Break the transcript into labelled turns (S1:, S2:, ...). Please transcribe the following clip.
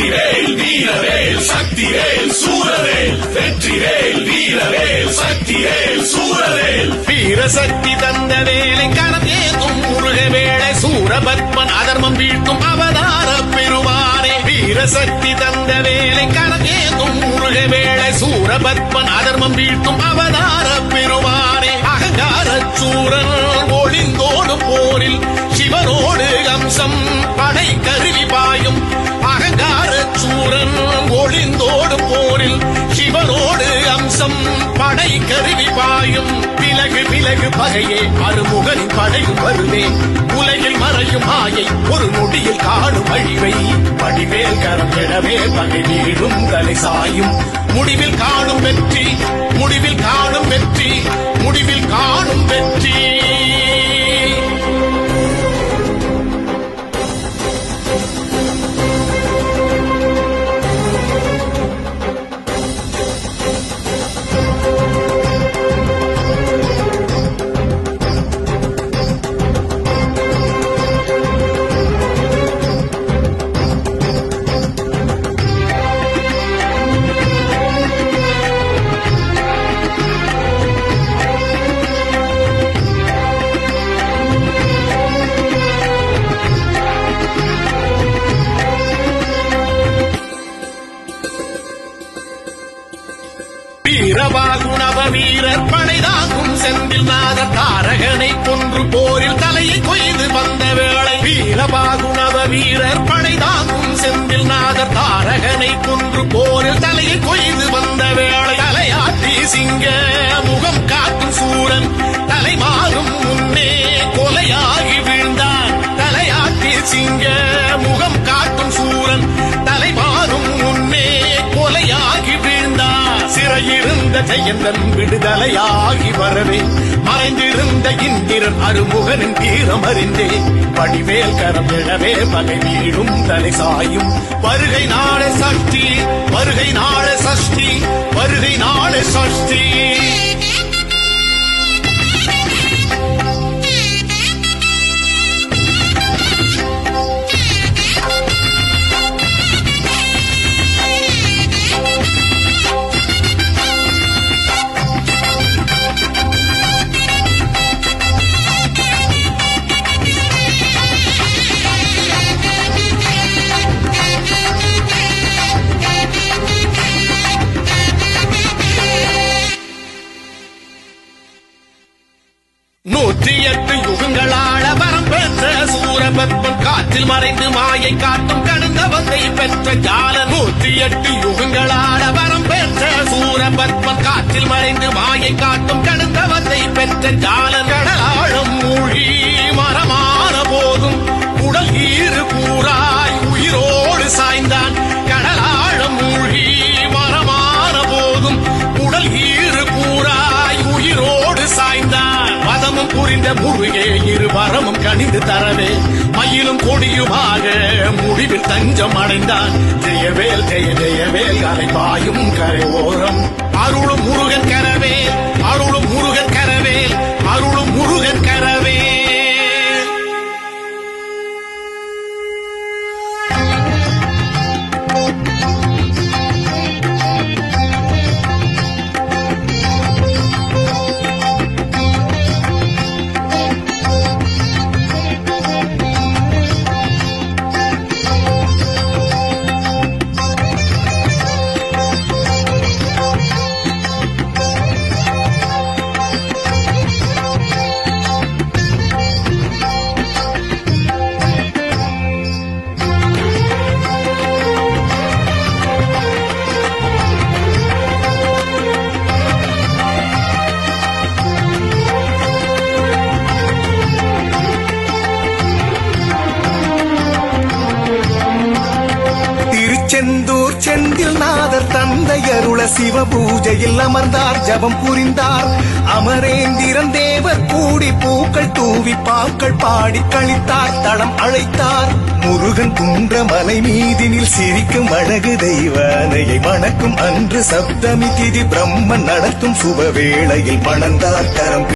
S1: வெற்றிவேல் வீரவேல் சக்திவேல் சூரவேல் வெற்றிவேல் வீரவேல் சக்திவேல் சூரவேல்
S2: வீரசக்தி தந்த வேலை கரதேதும் முருக வேளை. சூரபத்மன் அதர்மம் வீழ்த்தும் அவதார பெருமானே. வீரசக்தி தந்த வேலை கரதேதும் முருக வேளை. சூரபத்மன் அதர்மம் வீழ்த்தும் அவதார பெருமானே. அகங்கார சூரன் ஒளிந்தோடும் போரில் சிவனோடு அம்சம். படை கருவி பாயும் பகையே அருமுகனின் படையும் வருவேன் உலகில் மறையும் மாயை ஒரு நொடியில் காணும் அழிவை. வடிவேல் கரம் பெறவே பகை வீழும் தலை சாயும். முடிவில் காணும் வெற்றி முடிவில் வீரவாகுணவ வீரர் படைதாக்கும் செந்தில் நாத தாரகனை கொன்று போரில் தலையை கொய்து வந்த வேளை வீரவாகுணவ வீரர் படைதாக்கும் செந்தில் நாத தாரகனை கொன்று போர் மறைந்திருந்த ஜெயந்தன் விடுதலையாகி வரவே மறைந்திருந்த இந்திரன் அருமுகனின் தீரம் அறிந்தே படிவேல் கரம் எழவே பகை வீழும் தலை சாயும். வருகை நாள சஷ்டி வருகை நாள சஷ்டி வருகை நாள சஷ்டி. சூரபத்மன் காற்றில் மறைந்து மாயை காட்டும் கடந்த வந்தை பெற்ற ஜால நூற்றி எட்டு யுகங்களான வரம் பெற்ற சூர பத்மன் காற்றில் மறைந்து மாயை காட்டும் கடந்த வந்தை பெற்ற ஜால கடலாழம் மூழ்கி மரமான போதும் உடல் ஈறு கூறாய் உயிரோடு சாய்ந்தான். கடலாழம் மூழ்கி மரமான போதும் உடல் ஈறு கூறாய் உயிரோடு சாய்ந்தான். பதமும் புரிந்த முருகே இரு வரமும் கணிந்து தரவே. கோயிலும் கொடியுமாக முடிவில் தஞ்சம் அடைந்தான். ஜெயவேல் ஜெய ஜெயவேல் அலை பாயும் கரை ஓரம். அருளும் முருகன் கரவேல் அருளும் முருகன் கரவேல் அருளும் முருகன்
S3: செந்தில் நாதர் தந்தை அருள சிவ பூஜையில் அமர்ந்தார். ஜபம் புரிந்தார். அமரேந்திரன் தேவர் கூடி பூக்கள் தூவி பாக்கள் பாடி கழித்தார். தளம் அழைத்தார். முருகன் குன்ற மலை மீதினில் சிரிக்கும் அழகு தெய்வானையை வணக்கும். அன்று சப்தமி திதி பிரம்மன் நடத்தும் சுப வேளையில் மணந்தார். கரம்